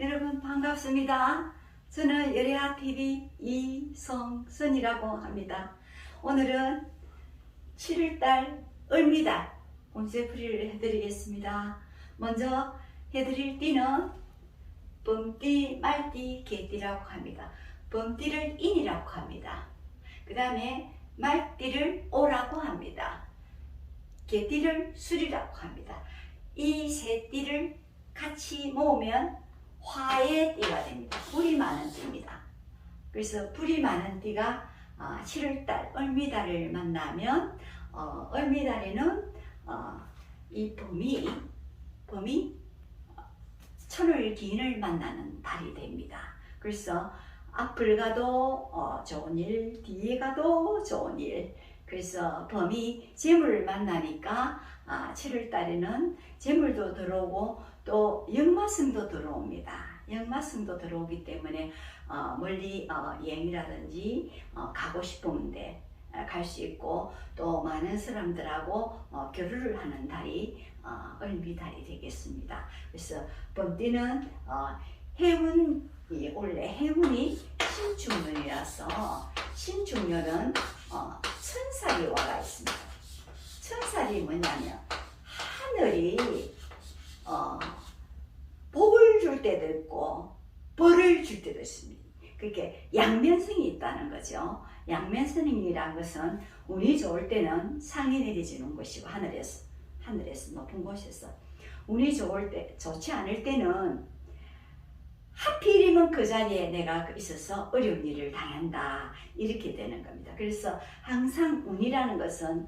여러분 반갑습니다. 저는 여레아 TV 이성선이라고 합니다. 오늘은 7월달 을미달 운세풀이를 해드리겠습니다. 먼저 해드릴 띠는 범띠, 말띠, 개띠라고 합니다. 범띠를 인이라고 합니다. 그 다음에 말띠를 오라고 합니다. 개띠를 술이라고 합니다. 이 세 띠를 같이 모으면 화의 띠가 됩니다. 불이 많은 띠입니다. 그래서 불이 많은 띠가 7월달 을미달을 만나면 어, 을미달에는 어, 이 범이 범이 천을 기인을 만나는 달이 됩니다. 그래서 앞을 가도 어, 좋은 일, 뒤에 가도 좋은 일. 그래서 범이 재물을 만나니까 아, 7월 달에는 재물도 들어오고 또 역마승도 들어옵니다. 역마승도 들어오기 때문에 어, 멀리 어, 여행이라든지 어, 가고 싶은데 갈 수 있고 또 많은 사람들하고 어, 교류를 하는 달이 어, 을미달이 되겠습니다. 그래서 범띠는 어, 해운 이 원래 해운이 신축년이라서 신축년은 어, 천살이 와가 있습니다. 천살이 뭐냐면 하늘이 어, 줄 때도 있고 벌을 줄 때도 있습니다. 그게 양면성이 있다는 거죠. 양면성이라는 것은 운이 좋을 때는 상이 내려지는 것이고 하늘에서 하늘에서 높은 곳에서 운이 좋을 때 좋지 않을 때는 하필이면 그 자리에 내가 있어서 어려운 일을 당한다 이렇게 되는 겁니다. 그래서 항상 운이라는 것은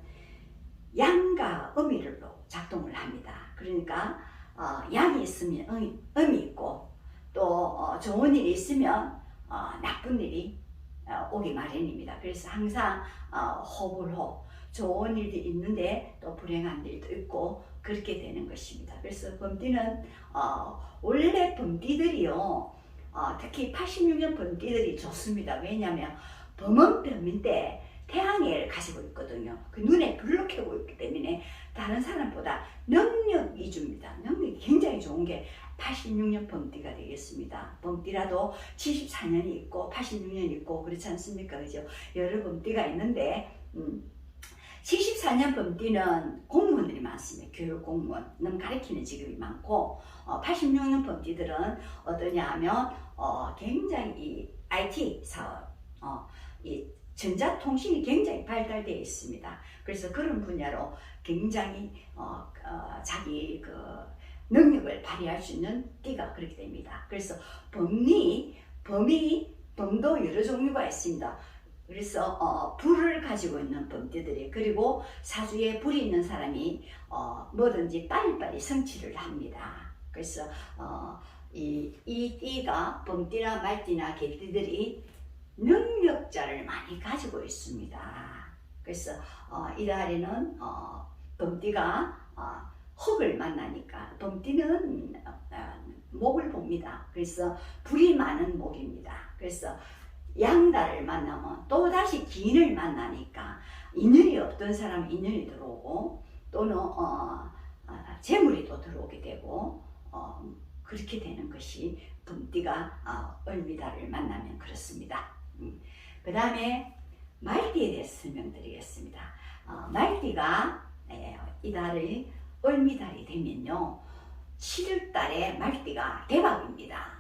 양과 음이로 작동을 합니다. 그러니까 어, 양이 있으면 음, 음이 있고 또 어, 좋은 일이 있으면 어, 나쁜 일이 어, 오기 마련입니다. 그래서 항상 어, 호불호 좋은 일도 있는데 또 불행한 일도 있고 그렇게 되는 것입니다. 그래서 범띠는 어, 원래 범띠들이요 어, 특히 86년 범띠들이 좋습니다. 왜냐하면 범은 범인데 태양을 가지고 있거든요. 그 눈에 켜고 있기 때문에 다른 사람보다 능력 위주입니다. 능력이 굉장히 좋은 게 86년 범띠가 되겠습니다. 범띠라도 74년이 있고 86년이 있고 그렇지 않습니까? 그죠? 여러 범띠가 있는데 음, 74년 범띠는 공무원들이 많습니다. 교육 공무원, 는 가르치는 직업이 많고 어, 86년 범띠들은 어떠냐 하면 어, 굉장히 이 IT 사업, 어, 이 전자통신이 굉장히 발달되어 있습니다. 그래서 그런 분야로 굉장히 어, 어, 자기 그 능력을 발휘할 수 있는 띠가 그렇게 됩니다. 그래서 범리, 범이, 범도 여러 종류가 있습니다. 그래서 어, 불을 가지고 있는 범띠들이 그리고 사주에 불이 있는 사람이 어, 뭐든지 빨리빨리 성취를 합니다. 그래서 어, 이, 이 띠가 범띠나 말띠나 개띠들이 능력자를 많이 가지고 있습니다. 그래서 어, 이 달에는 어, 범띠가 어, 흙을 만나니까 범띠는 어, 어, 목을 봅니다. 그래서 불이 많은 목입니다. 그래서 양달을 만나면 또 다시 기인을 만나니까 인연이 없던 사람 인연이 들어오고 또는 어, 어, 재물이 또 들어오게 되고 어, 그렇게 되는 것이 범띠가 어, 을미달을 만나면 그렇습니다. 음. 그 다음에 말띠에 대해서 설명드리겠습니다. 어, 말띠가 에, 이달의 을미달이 되면요 7월달에 말띠가 대박입니다.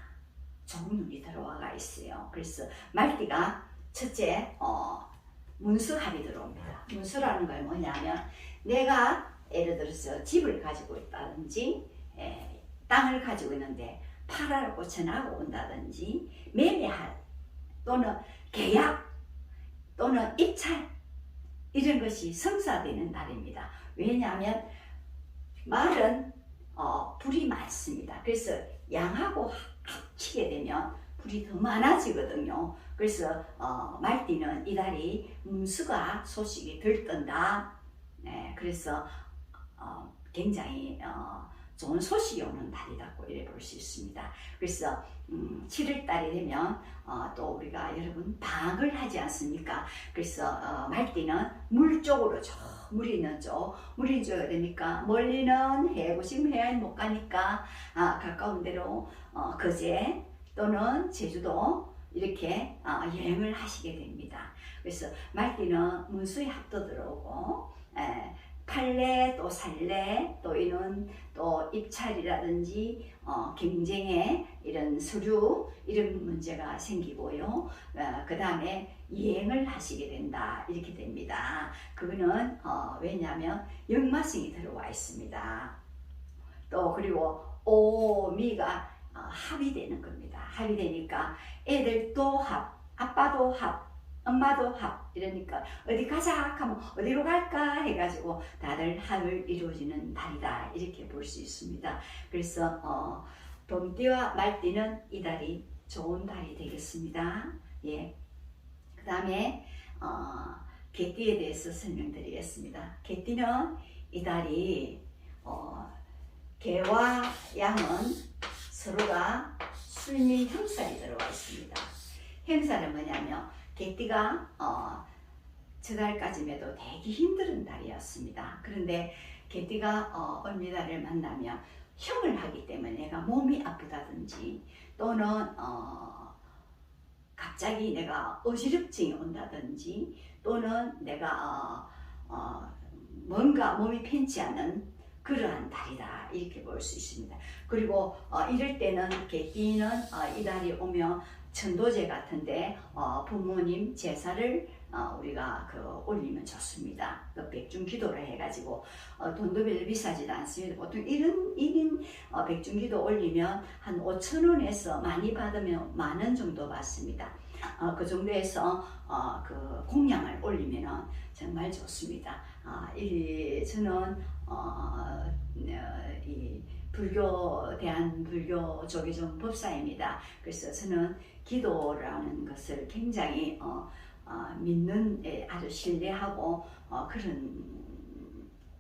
좋은 눈이 들어와가 있어요. 그래서 말띠가 첫째 어, 문수합이 들어옵니다. 문수라는 건 뭐냐면 내가 예를 들어서 집을 가지고 있다든지 에, 땅을 가지고 있는데 팔아라고 전화가 온다든지 매매할 또는 계약 또는 입찰 이런 것이 성사되는 날입니다. 왜냐하면 말은 어, 불이 많습니다. 그래서 양하고 합치게 되면 불이 더 많아지거든요. 그래서 어, 말띠는 이달이 문수가 소식이 들뜬다. 네, 그래서 어, 굉장히 어, 좋은 소식이 오는 달이라고 이래 볼 수 있습니다. 그래서 음, 7월 달이 되면 어, 또 우리가 여러분 방학을 하지 않습니까? 그래서 어, 말띠는 물 쪽으로 저 물이 있는 쪽 물이 있는 되니까 멀리는 지금 해안 못 가니까 아, 가까운 데로 어, 거제 또는 제주도 이렇게 어, 여행을 하시게 됩니다. 그래서 말띠는 문수의 합도 들어오고 에, 판례 또 살례 또 이런 또 입찰이라든지 어, 경쟁에 이런 서류 이런 문제가 생기고요. 어, 그 다음에 여행을 하시게 된다 이렇게 됩니다. 그거는 어, 왜냐하면 역마성이 들어와 있습니다. 또 그리고 오미가 어, 합이 되는 겁니다. 합이 되니까 애들도 합, 아빠도 합, 엄마도 합 이러니까 어디 가자 하면 어디로 갈까 해가지고 다들 합을 이루어지는 달이다 이렇게 볼 수 있습니다. 그래서 어, 봄띠와 말띠는 이 달이 좋은 달이 되겠습니다. 예. 그 다음에 어, 개띠에 대해서 설명드리겠습니다. 개띠는 이 달이 어, 개와 양은 서로가 술미 형살이 들어와 있습니다. 행사는 뭐냐면 개띠가 어, 저달까지만 해도 되게 힘든 달이었습니다. 그런데 개띠가 어, 얼미달을 만나면 형을 하기 때문에 내가 몸이 아프다든지 또는 어, 갑자기 내가 어지럽증이 온다든지 또는 내가 어, 어, 뭔가 몸이 편치 않은 그러한 달이다 이렇게 볼 수 있습니다. 그리고 어, 이럴 때는 개띠는 어, 이 달이 오면 천도제 같은데 어, 부모님 제사를 어, 우리가 그 올리면 좋습니다. 그 백중 기도를 해가지고 어, 돈도 별로 비싸지도 않습니다. 보통 1인, 1인 어, 백중 기도 올리면 한 5천 원에서 많이 받으면 만 원 정도 받습니다. 어, 그 정도에서 어, 그 공양을 올리면 정말 좋습니다. 아, 이, 저는 어, 어, 이 불교 대한 불교 조계종 법사입니다. 그래서 저는 기도라는 것을 굉장히 어, 어, 믿는 에, 아주 신뢰하고 어, 그런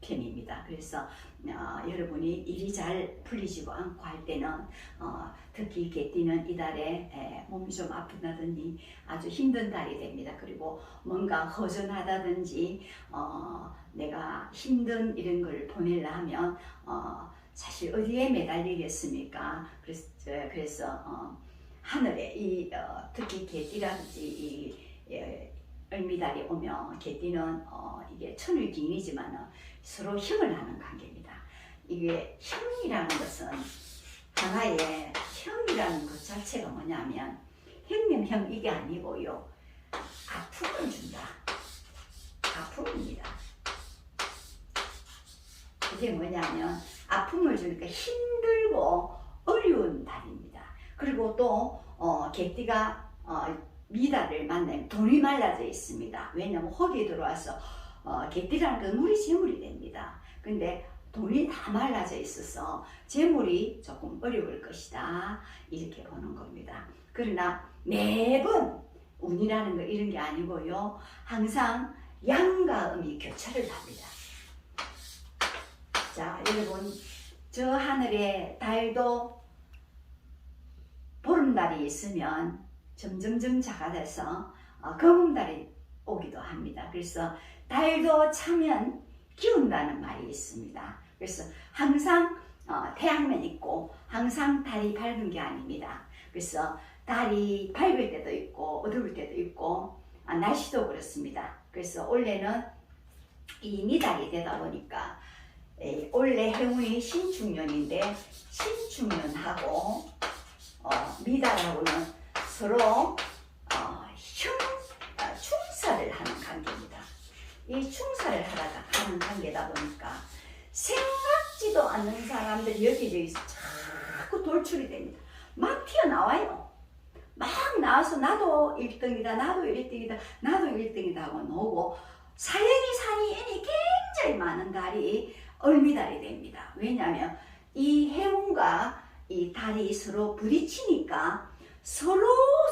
편입니다. 그래서 어, 여러분이 일이 잘 풀리지도 않고 할 때는 어, 특히 개띠는 이달에 에, 몸이 좀 아프다든지 아주 힘든 달이 됩니다. 그리고 뭔가 허전하다든지 어, 내가 힘든 이런 걸 보내려 하면 어, 사실 어디에 매달리겠습니까? 그래서, 그래서 어, 하늘에 이 어, 특히 개띠라든지 이 예, 을미달이 오면 개띠는 어, 이게 천을기인이지만 서로 힘을 하는 관계입니다. 이게 형이라는 것은 하나의 형이라는 것 자체가 뭐냐면 형님 형 이게 아니고요 아픔을 준다. 아픔입니다. 이게 뭐냐면 아픔을 주니까 힘들고 어려운 달입니다. 그리고 또 어, 개띠가 어, 미달을 만나면 돈이 말라져 있습니다. 왜냐하면 혹이 들어와서 어, 개띠라는 건 물이 재물이 됩니다. 근데 돈이 다 말라져 있어서 재물이 조금 어려울 것이다 이렇게 보는 겁니다. 그러나 매번 운이라는 거 이런 게 아니고요. 항상 양과 음이 교차를 합니다. 자, 여러분, 저 하늘에 달도 보름달이 있으면 점점점 작아져서 어, 검은달이 오기도 합니다. 그래서 달도 차면 기운다는 말이 있습니다. 그래서 항상 어, 태양만 있고 항상 달이 밝은 게 아닙니다. 그래서 달이 밝을 때도 있고 어두울 때도 있고 아, 날씨도 그렇습니다. 그래서 올해는 이 미달이 되다 보니까 에, 올해 해운이 신축년인데 신축년하고 어, 미달하고는 서로 어, 형 아, 충사를 하는 관계입니다. 이 충사를 하다가 하는 관계다 보니까 생각지도 않는 사람들이 여기저기서 자꾸 돌출이 됩니다. 막 튀어나와요. 막 나와서 나도 1등이다, 나도 1등이다, 나도 1등이다 하고 나오고 사연이 산이 애니 굉장히 많은 달이 얼미달이 됩니다. 왜냐하면 이 해운과 이 달이 서로 부딪히니까 서로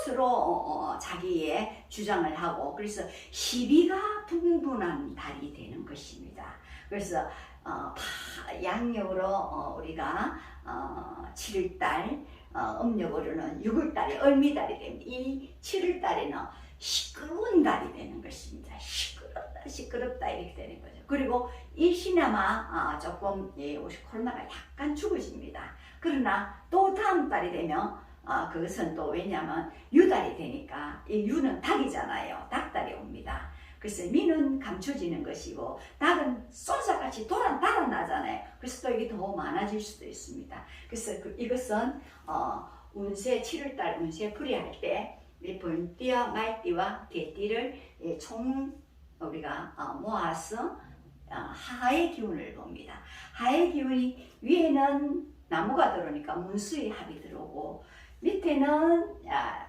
서로 어, 자기의 주장을 하고 그래서 시비가 분분한 달이 되는 것입니다. 그래서 어, 파- 양력으로 어, 우리가 어, 7월달 어, 음력으로는 6월달이 을미달이 됩니다. 이 7월달에는 시끄러운 달이 되는 것입니다. 시끄럽다, 시끄럽다 이렇게 되는 거죠. 그리고 일시나마 아, 조금 예, 코로나가 약간 죽어집니다. 그러나 또 다음 달이 되면 아, 그것은 또 왜냐하면 유달이 되니까 이 유는 닭이잖아요. 닭달이 옵니다. 그래서 미는 감춰지는 것이고 닭은 쏜사같이 돌아 달아나잖아요. 그래서 또 이게 더 많아질 수도 있습니다. 그래서 그- 이것은 어, 운세 7월달 운세 풀이할 때이 본띠와 말띠와 개띠를 예, 총 우리가 어, 모아서 어, 하의 기운을 봅니다. 하의 기운이 위에는 나무가 들어오니까 문수의 합이 들어오고 밑에는 아,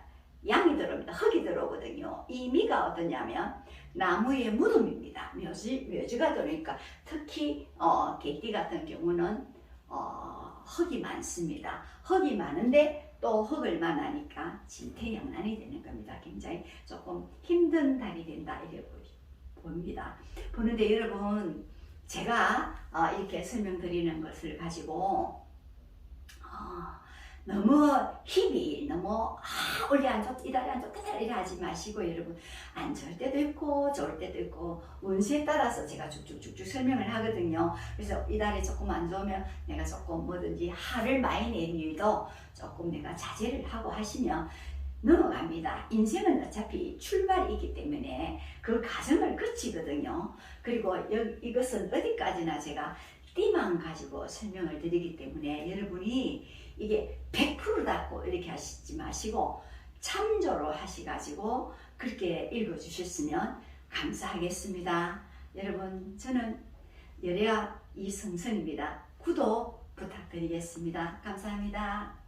양이 들어옵니다. 흙이 들어오거든요. 이 미가 어떠냐면 나무의 무덤입니다. 묘지, 묘지가 들어오니까 특히 어, 개띠 같은 경우는 어, 흙이 많습니다. 흙이 많은데 또 흙을 만나니까 진퇴양난이 되는 겁니다. 굉장히 조금 힘든 달이 된다 이래 보- 봅니다. 보는데 여러분 제가 어, 이렇게 설명드리는 것을 가지고 어, 너무 힘이 너무 아 우리 안 좋다 이달이 안 좋다 이래 하지 마시고 여러분 안 좋을 때도 있고 좋을 때도 있고 운세에 따라서 제가 쭉쭉쭉쭉 설명을 하거든요. 그래서 이달이 조금 안 좋으면 내가 조금 뭐든지 화를 많이 내는 일도 조금 내가 자제를 하고 하시면 넘어갑니다. 인생은 어차피 출발이 있기 때문에 그 과정을 거치거든요. 그리고 여, 이것은 어디까지나 제가 띠만 가지고 설명을 드리기 때문에 여러분이 이게 100%다고 이렇게 하시지 마시고 참조로 하시가지고 그렇게 읽어주셨으면 감사하겠습니다. 여러분 저는 열애와 이성선입니다. 구독 부탁드리겠습니다. 감사합니다.